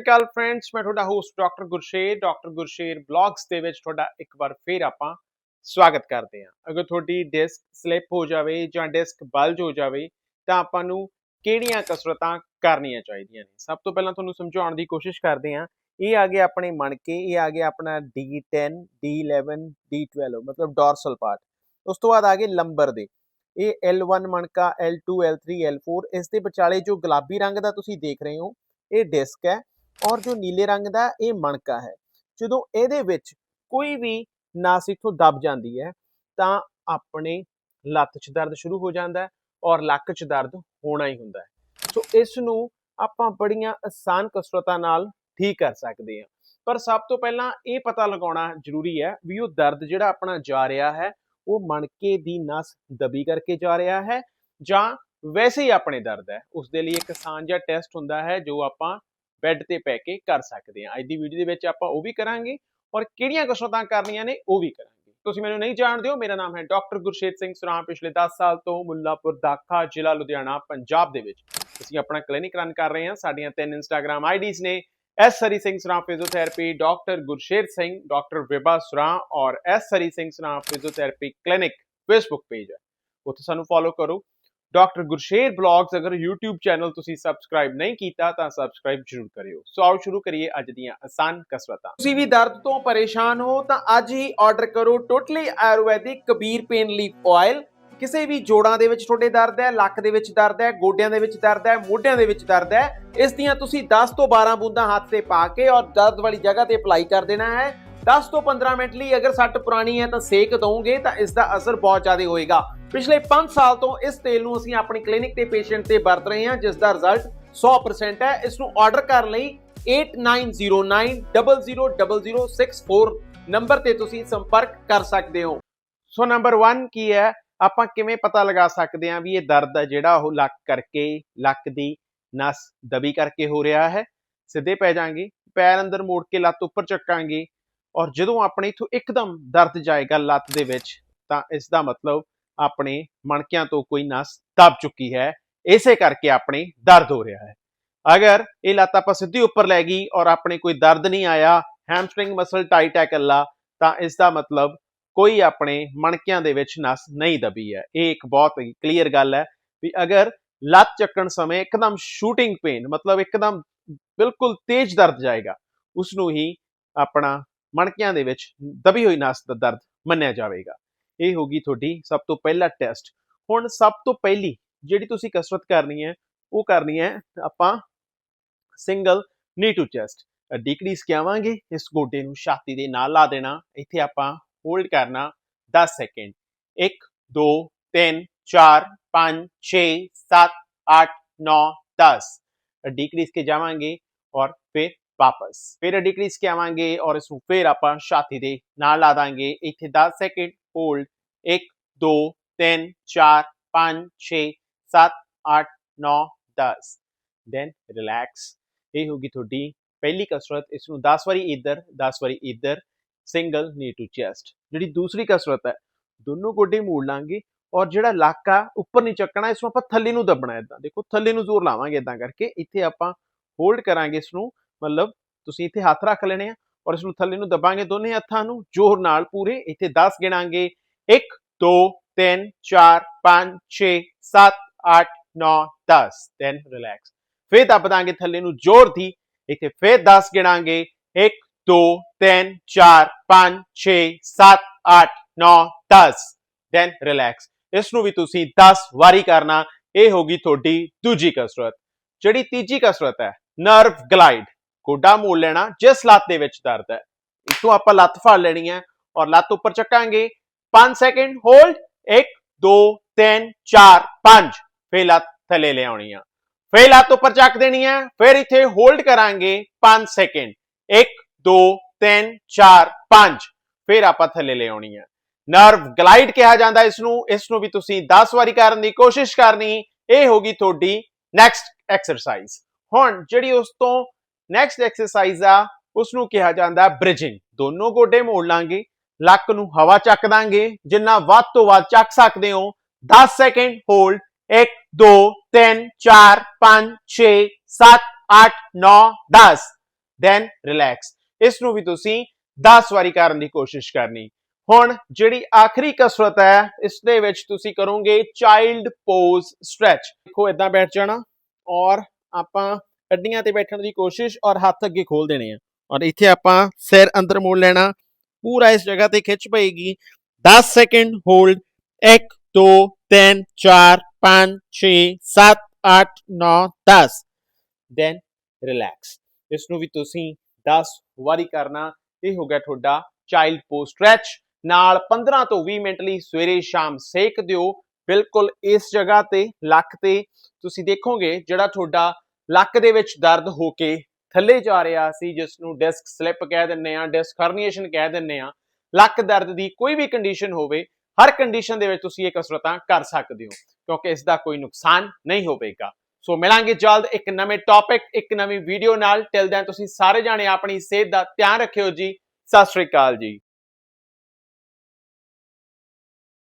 ਸ਼੍ਰੀ ਅਕਾਲ friends ਮੈਂ ਤੁਹਾਡਾ host doctor Gursher doctor Gursher blogs ਦੇ ਵਿੱਚ ਤੁਹਾਡਾ ਇੱਕ ਵਾਰ ਫੇਰ ਆਪਾਂ ਸਵਾਗਤ ਕਰਦੇ ਹਾਂ। ਅਗਰ ਤੁਹਾਡੀ ਡਿਸਕ ਸਲਿਪ ਹੋ ਜਾਵੇ ਜਾਂ ਡਿਸਕ ਬਲਜ ਹੋ ਜਾਵੇ, ਤਾਂ ਆਪਾਂ ਨੂੰ ਕਿਹੜੀਆਂ ਕਸਰਤਾਂ ਕਰਨੀਆਂ ਚਾਹੀਦੀਆਂ ਨੇ? ਸਭ ਤੋਂ ਪਹਿਲਾਂ ਤੁਹਾਨੂੰ ਸਮਝਾਉਣ ਦੀ ਕੋਸ਼ਿਸ਼ ਕਰਦੇ ਹਾਂ, ਇਹ ਆ ਗਿਆ ਆਪਣੇ ਮਣਕੇ, ਇਹ ਆ ਗਿਆ ਆਪਣਾ D10 D11 D12 ਮਤਲਬ ਡੋਰਸਲ ਪਾਰਟ ਉਸ ਤੋਂ ਬਾਅਦ ਆ ਗਏ ਲੰਬਰ ਦੇ। ਇਹ L1 ਮਣਕਾ L2 L3 L4 ਇਸ ਦੇ ਵਿਚਾਲੇ ਜੋ ਗੁਲਾਬੀ ਰੰਗ ਦਾ ਤੁਸੀਂ ਦੇਖ ਰਹੇ ਹੋ, ਇਹ ਡਿਸਕ ਹੈ। ਔਰ ਜੋ ਨੀਲੇ ਰੰਗ ਦਾ ਇਹ ਮਣਕਾ ਹੈ, ਜਦੋਂ ਇਹਦੇ ਵਿੱਚ ਕੋਈ ਵੀ ਨਸ ਇੱਥੋਂ ਦਬ ਜਾਂਦੀ ਹੈ, ਤਾਂ ਆਪਣੇ ਲੱਤ 'ਚ ਦਰਦ ਸ਼ੁਰੂ ਹੋ ਜਾਂਦਾ ਹੈ ਔਰ ਲੱਕ 'ਚ ਦਰਦ ਹੋਣਾ ਹੀ ਹੁੰਦਾ ਹੈ। ਸੋ ਇਸ ਨੂੰ ਆਪਾਂ ਬੜੀਆਂ ਆਸਾਨ ਕਸਰਤਾਂ ਨਾਲ ਠੀਕ ਕਰ ਸਕਦੇ ਹਾਂ। ਪਰ ਸਭ ਤੋਂ ਪਹਿਲਾਂ ਇਹ ਪਤਾ ਲਗਾਉਣਾ ਜ਼ਰੂਰੀ ਹੈ ਵੀ ਉਹ ਦਰਦ ਜਿਹੜਾ ਆਪਣਾ ਜਾ ਰਿਹਾ ਹੈ, ਉਹ ਮਣਕੇ ਦੀ ਨਸ ਦਬੀ ਕਰਕੇ ਜਾ ਰਿਹਾ ਹੈ ਜਾਂ ਵੈਸੇ ਹੀ ਆਪਣੇ ਦਰਦ ਹੈ। ਉਸ ਦੇ ਲਈ ਇੱਕ ਆਸਾਨ ਜਿਹਾ ਟੈਸਟ ਹੁੰਦਾ ਹੈ ਜੋ ਆਪਾਂ ਬੈੱਡ ਤੇ ਪੈ ਕੇ ਕਰ ਸਕਦੇ ਹਾਂ। ਅੱਜ ਦੀ ਵੀਡੀਓ ਦੇ ਵਿੱਚ ਆਪਾਂ ਉਹ ਵੀ ਕਰਾਂਗੇ ਔਰ ਕਿਹੜੀਆਂ ਕਸਰਤਾਂ ਕਰਨੀਆਂ ਨੇ ਉਹ ਵੀ ਕਰਾਂਗੇ। ਤੁਸੀਂ ਮੈਨੂੰ ਨਹੀਂ ਜਾਣਦੇ ਹੋ, ਮੇਰਾ ਨਾਮ ਹੈ ਡਾਕਟਰ ਗੁਰਸ਼ੇਤ ਸਿੰਘ ਸੁਰਾਂ ਪਿਛਲੇ 10 ਸਾਲ ਤੋਂ ਮੁੱਲਾਪੁਰ ਦਾਖਾ ਜ਼ਿਲ੍ਹਾ ਲੁਧਿਆਣਾ, ਪੰਜਾਬ ਦੇ ਵਿੱਚ। ਅਸੀਂ ਆਪਣਾ ਕਲੀਨਿਕ ਰਨ ਕਰ ਰਹੇ ਹਾਂ। ਸਾਡੀਆਂ ਤਿੰਨ ਇੰਸਟਾਗ੍ਰam ਆਈਡੀਜ਼ ਨੇ। S Hari Singh Suran physiotherapy doctor Gursher Singh doctor Vibha Suran ਔਰ S Hari Singh Suran physiotherapy clinic Facebook page ਹੈ। ਉੱਥੇ ਸਾਨੂੰ ਫੋਲੋ ਕਰੋ। ਡਾਕਟਰ ਗੁਰਸ਼ੇਰ ਬਲੌਗਸ ਅਗਰ YouTube ਚੈਨਲ ਤੁਸੀਂ ਸਬਸਕ੍ਰਾਈਬ ਨਹੀਂ ਕੀਤਾ, ਤਾਂ ਸਬਸਕ੍ਰਾਈਬ ਜ਼ਰੂਰ ਕਰਿਓ। ਸੋ ਆਓ ਸ਼ੁਰੂ ਕਰੀਏ ਅੱਜ ਦੀਆਂ ਆਸਾਨ ਕਸਰਤਾਂ। ਤੁਸੀਂ ਵੀ ਦਰਦ ਤੋਂ ਪਰੇਸ਼ਾਨ ਹੋ, ਤਾਂ ਅੱਜ ਹੀ ਆਰਡਰ ਕਰੋ totally Ayurvedic Kabir pain leaf oil ਕਿਸੇ ਵੀ ਜੋੜਾਂ ਦੇ ਵਿੱਚ ਤੁਹਾਡੇ ਦਰਦ ਹੈ, ਲੱਕ ਦੇ ਵਿੱਚ ਦਰਦ ਹੈ, ਗੋਡਿਆਂ ਦੇ ਵਿੱਚ ਦਰਦ ਹੈ, ਮੋਢਿਆਂ ਦੇ ਵਿੱਚ ਦਰਦ ਹੈ, ਇਸ ਦੀਆਂ ਤੁਸੀਂ 10 ਤੋਂ 12 ਬੂੰਦਾਂ ਹੱਥ ਤੇ ਪਾ ਕੇ ਔਰ ਦਰਦ ਵਾਲੀ ਜਗ੍ਹਾ ਤੇ ਅਪਲਾਈ ਕਰ ਦੇਣਾ ਹੈ। 10 ਤੋਂ 15 ਮਿੰਟ ਲਈ ਅਗਰ ਸੱਟ ਪੁਰਾਣੀ ਹੈ ਤਾਂ ਸੇਕ ਦਵੋਗੇ ਤਾਂ ਇਸ ਦਾ ਅਸਰ ਬਹੁਤ ਜ਼ਿਆਦਾ ਹੋਏਗਾ। ਪਿਛਲੇ 5 ਸਾਲ ਤੋਂ ਇਸ ਤੇਲ ਨੂੰ ਅਸੀਂ ਆਪਣੀ ਕਲੀਨਿਕ ਤੇ ਪੇਸ਼ੈਂਟ ਤੇ ਵਰਤ ਰਹੇ ਹਾਂ, ਜਿਸ ਦਾ ਰਿਜ਼ਲਟ 100% ਹੈ। ਇਸ ਨੂੰ ਆਰਡਰ ਕਰਨ ਲਈ 8909000064 ਨੰਬਰ ਤੇ ਤੁਸੀਂ ਸੰਪਰਕ ਕਰ ਸਕਦੇ ਹੋ। ਸੋ ਨੰਬਰ 1 ਕੀ ਹੈ? ਆਪਾਂ ਕਿਵੇਂ ਪਤਾ ਲਗਾ ਸਕਦੇ ਹਾਂ ਵੀ ਇਹ ਦਰਦ ਹੈ ਜਿਹੜਾ ਉਹ ਲੱਕ ਕਰਕੇ, ਲੱਕ ਦੀ ਨਸ ਦਬੀ ਕਰਕੇ ਹੋ ਰਿਹਾ ਹੈ? ਸਿੱਧੇ ਪੈ ਜਾਾਂਗੇ। ਪੈਰ ਅੰਦਰ ਮੋੜ ਕੇ ਲੱਤ ਉੱਪਰ ਚੱਕਾਂਗੇ। ਔਰ ਜਦੋਂ ਆਪਣੇ ਇਥੋਂ ਇੱਕਦਮ ਦਰਦ ਜਾਏਗਾ ਲੱਤ ਦੇ ਵਿੱਚ, ਤਾਂ ਇਸ ਦਾ ਮਤਲਬ ਆਪਣੇ ਮਣਕਿਆਂ ਤੋਂ ਕੋਈ ਨਸ ਦਬ ਚੁੱਕੀ ਹੈ। ਇਸੇ ਕਰਕੇ ਆਪਣੇ ਦਰਦ ਹੋ ਰਿਹਾ ਹੈ। ਅਗਰ ਇਹ ਲੱਤ ਆਪਾਂ ਸਿੱਧੀ ਉੱਪਰ ਲੈ ਗਈ ਔਰ ਆਪਣੇ ਕੋਈ ਦਰਦ ਨਹੀਂ ਆਇਆ ਹੈਮਸਟ੍ਰਿੰਗ ਮਸਲ ਟਾਈਟ ਹੈ ਇਕੱਲਾ, ਤਾਂ ਇਸ ਦਾ ਮਤਲਬ ਕੋਈ ਆਪਣੇ ਮਣਕਿਆਂ ਦੇ ਵਿੱਚ ਨਸ ਨਹੀਂ ਦਬੀ ਹੈ। ਇਹ ਇੱਕ ਬਹੁਤ ਕਲੀਅਰ ਗੱਲ ਹੈ ਵੀ ਅਗਰ ਲੱਤ ਚੱਕਣ ਸਮੇਂ ਇੱਕਦਮ ਸ਼ੂਟਿੰਗ ਪੇਨ ਮਤਲਬ ਇੱਕਦਮ ਬਿਲਕੁਲ ਤੇਜ਼ ਦਰਦ ਜਾਏਗਾ ਉਸ ਨੂੰ ਹੀ ਆਪਣਾ ਮਣਕਿਆਂ ਦੇ ਵਿੱਚ ਦਬੀ ਹੋਈ ਨਸ ਦਾ ਦਰਦ ਮੰਨਿਆ ਜਾਵੇਗਾ। ਇਹ ਹੋਗੀ ਤੁਹਾਡੀ ਸਭ ਤੋਂ ਪਹਿਲਾ ਟੈਸਟ। ਹੁਣ ਸਭ ਤੋਂ ਪਹਿਲੀ ਜਿਹੜੀ ਤੁਸੀਂ ਕਸਰਤ ਕਰਨੀ ਹੈ, ਉਹ ਕਰਨੀ ਹੈ ਆਪਾਂ ਸਿੰਗਲ ਨੀ ਟੂ ਚੈਸਟ ਡਿਕਰੀਜ਼ ਕਿਆਵਾਂਗੇ ਇਸ ਗੋਡੇ ਨੂੰ ਛਾਤੀ ਦੇ ਨਾਲ ਲਾ ਦੇਣਾ, ਇੱਥੇ ਆਪਾਂ ਹੋਲਡ ਕਰਨਾ 10 ਸੈਕਿੰਡ। 1 2 3 4 5 6 7 8 9 10 ਡਿਕਰੀਜ਼ ਕੇ ਜਾਵਾਂਗੇ ਔਰ ਵਾਪਸ। ਫਿਰ ਡਿਕਰੀਜ਼ ਕੇ ਆਵਾਂਗੇ ਔਰ ਇਸ ਨੂੰ ਫਿਰ ਆਪਾਂ ਛਾਤੀ ਦੇ ਨਾਲ ਲਾ ਦਾਂਗੇ। ਇੱਥੇ 10 ਸੈਕਿੰਡ ਹੋਲਡ 1 2 3 4 5 6 7 8 9 10 ਦੈਨ ਰਿਲੈਕਸ ਇਹ ਹੋਗੀ ਤੁਹਾਡੀ ਪਹਿਲੀ ਕਸਰਤ। ਇਸ ਨੂੰ 10 ਵਾਰੀ ਇੱਧਰ 10 ਵਾਰੀ ਇੱਧਰ। ਸਿੰਗਲ ਨੀ ਟੂ ਚੈਸਟ ਜਿਹੜੀ ਦੂਸਰੀ ਕਸਰਤ ਹੈ, ਦੋਨੋਂ ਗੋਡੇ ਮੋੜ ਲਾਂਗੇ ਔਰ ਜਿਹੜਾ ਲੱਕ ਆ ਉੱਪਰ ਨਹੀਂ ਚੱਕਣਾ ਇਸ ਨੂੰ ਆਪਾਂ ਥੱਲੇ ਨੂੰ ਦੱਬਣਾ ਇਦਾਂ। ਦੇਖੋ, ਥੱਲੇ ਨੂੰ ਜ਼ੋਰ ਲਾਵਾਂਗੇ ਇਦਾਂ ਕਰਕੇ। ਇੱਥੇ ਆਪਾਂ ਹੋਲਡ ਕਰਾਂਗੇ ਇਸ ਨੂੰ ਮਤਲਬ ਤੁਸੀਂ ਇੱਥੇ ਹੱਥ ਰੱਖ ਲੈਣੇ ਆ ਔਰ ਇਸ ਨੂੰ ਥੱਲੇ ਨੂੰ ਦਬਾਂਗੇ ਦੋਨੇ ਹੱਥਾਂ ਨੂੰ, ਜ਼ੋਰ ਨਾਲ ਪੂਰੇ ਇੱਥੇ 10 ਗਿਣਾਂਗੇ। 1 2 3 4 5 6 7 8 9 10 ਦੈਨ ਰਿਲੈਕਸ ਫਿਰ ਦੱਬ ਦਾਂਗੇ ਥੱਲੇ ਨੂੰ ਜ਼ੋਰ ਦੀ। ਇੱਥੇ ਫਿਰ 10 ਗਿਣਾਂਗੇ। 1 2 3 4 5 6 7 8 9 10 ਦੈਨ ਰਿਲੈਕਸ ਇਸ ਨੂੰ ਵੀ ਤੁਸੀਂ 10 ਵਾਰੀ ਕਰਨਾ। ਇਹ ਹੋਗੀ ਤੁਹਾਡੀ ਦੂਜੀ ਕਸਰਤ। ਜਿਹੜੀ ਤੀਜੀ ਕਸਰਤ ਹੈ, ਨਰਵ ਗਲਾਈਡ। ਗੋਡਾ ਮੋੜ ਲੈਣਾ, ਜਿਸ ਲੱਤ ਦੇ ਵਿੱਚ ਦਰਦ ਹੈ। ਇਤੋਂ ਆਪਾਂ ਲੱਤ ਫੜ ਲੈਣੀ ਹੈ ਔਰ ਲੱਤ ਉੱਪਰ ਚੱਕਾਂਗੇ। 5 ਸੈਕਿੰਡ ਹੋਲਡ 1 2 3 4 5 ਫੇਰ ਲੱਤ ਥੱਲੇ ਲੈ ਆ। ਫੇਰ ਲੱਤ ਉੱਪਰ ਚੱਕ ਦੇਣੀ ਹੈ। ਫਿਰ ਇੱਥੇ ਹੋਲਡ ਕਰਾਂਗੇ 5 ਸੈਕਿੰਡ 1 2 3 4 5 ਫਿਰ ਆਪਾਂ ਥੱਲੇ ਲਿਆਉਣੀ ਹੈ ਨਰਵ ਗਲਾਈਡ ਕਿਹਾ ਜਾਂਦਾ ਇਸ ਨੂੰ ਇਸ ਨੂੰ ਵੀ ਤੁਸੀਂ 10 ਵਾਰੀ ਕਰਨ ਦੀ ਕੋਸ਼ਿਸ਼ ਕਰਨੀ। ਇਹ ਹੋਗੀ ਤੁਹਾਡੀ ਨੈਕਸਟ ਐਕਸਰਸਾਈਜ਼ ਹੁਣ ਜਿਹੜੀ ਉਸ ਤੋਂ ਨੈਕਸਟ ਐਕਸਰਸਾਈਜ਼ ਆ ਉਸ ਨੂੰ ਕਿਹਾ ਜਾਂਦਾ ਬ੍ਰਿਜਿੰਗ ਦੋਨੋਂ ਗੋਡੇ ਮੋੜ ਲਾਂਗੇ, ਲੱਕ ਨੂੰ ਹਵਾ ਚੱਕ ਦਾਂਗੇ, ਜਿੰਨਾ ਵੱਧ ਤੋਂ ਵੱਧ ਚੱਕ ਸਕਦੇ ਹੋ 10 ਸੈਕਿੰਡ ਹੋਲਡ 1 2 3 4 5 6 7 8 9 10 ਦੈਨ ਰਿਲੈਕਸ ਇਸ ਨੂੰ ਵੀ ਤੁਸੀਂ 10 ਵਾਰੀ ਕਰਨ ਦੀ ਕੋਸ਼ਿਸ਼ ਕਰਨੀ। ਹੁਣ ਜਿਹੜੀ ਆਖਰੀ ਕਸਰਤ ਹੈ ਇਸ ਦੇ ਵਿੱਚ ਤੁਸੀਂ ਕਰੋਗੇ ਚਾਈਲਡ ਪੋਜ਼ ਸਟ੍ਰੈਚ ਦੇਖੋ ਇਦਾਂ ਬੈਠ ਜਾਣਾ ਔਰ ਆਪਾਂ ਅੱਡੀਆਂ ਤੇ ਬੈਠਣ ਦੀ ਕੋਸ਼ਿਸ਼ ਔਰ ਹੱਥ ਅੱਗੇ ਖੋਲ ਦੇਣੇ ਆ। ਔਰ ਇੱਥੇ ਆਪਾਂ ਸਿਰ ਅੰਦਰ ਮੋੜ ਲੈਣਾ। ਪੂਰਾ ਇਸ ਜਗ੍ਹਾ ਤੇ ਖਿੱਚ ਪਏਗੀ। 10 ਸੈਕਿੰਡ ਹੋਲਡ। 1 2 3 4 5 6 7 8 9 10 ਦੈਨ ਰਿਲੈਕਸ ਇਸ ਨੂੰ ਵੀ ਤੁਸੀਂ 10 ਵਾਰੀ ਕਰਨਾ। ਇਹ ਹੋ ਗਿਆ ਤੁਹਾਡਾ ਚਾਈਲਡ ਪੋਜ਼ ਸਟ੍ਰੈਚ ਨਾਲ 15 ਤੋਂ 20 ਮਿੰਟ ਲਈ ਸਵੇਰੇ ਸ਼ਾਮ ਸੇਕ ਦਿਓ। ਬਿਲਕੁਲ ਇਸ ਜਗ੍ਹਾ ਤੇ, ਲੱਕ ਤੇ। ਤੁਸੀਂ ਦੇਖੋਗੇ ਜਿਹੜਾ ਤੁਹਾਡਾ ਲੱਕ ਦੇ ਵਿੱਚ ਦਰਦ ਹੋ ਕੇ ਥੱਲੇ ਜਾ ਰਿਹਾ ਸੀ ਜਿਸ ਨੂੰ ਡਿਸਕ ਸਲਿਪ ਕਹਿ ਦਿੰਨੇ ਆ ਡਿਸਕ ਹਰਨੀਏਸ਼ਨ ਕਹਿ ਦਿੰਨੇ ਆ ਲੱਕ ਦਰਦ ਦੀ ਕੋਈ ਵੀ ਕੰਡੀਸ਼ਨ ਹੋਵੇ, ਹਰ ਕੰਡੀਸ਼ਨ ਦੇ ਵਿੱਚ ਤੁਸੀਂ ਇਹ ਕਸਰਤਾਂ ਕਰ ਸਕਦੇ ਹੋ, ਕਿਉਂਕਿ ਇਸ ਦਾ ਕੋਈ ਨੁਕਸਾਨ ਨਹੀਂ ਹੋਵੇਗਾ। ਸੋ ਮਿਲਾਂਗੇ ਜਲਦ ਇੱਕ ਨਵੇਂ ਟੌਪਿਕ ਇੱਕ ਨਵੀਂ ਵੀਡੀਓ ਨਾਲ। ਟਿਲ ਦੈਨ ਤੁਸੀਂ ਸਾਰੇ ਜਾਣੇ ਆਪਣੀ ਸਿਹਤ ਦਾ ਧਿਆਨ ਰੱਖਿਓ ਜੀ। ਸਤਿ ਸ਼੍ਰੀ ਅਕਾਲ ਜੀ।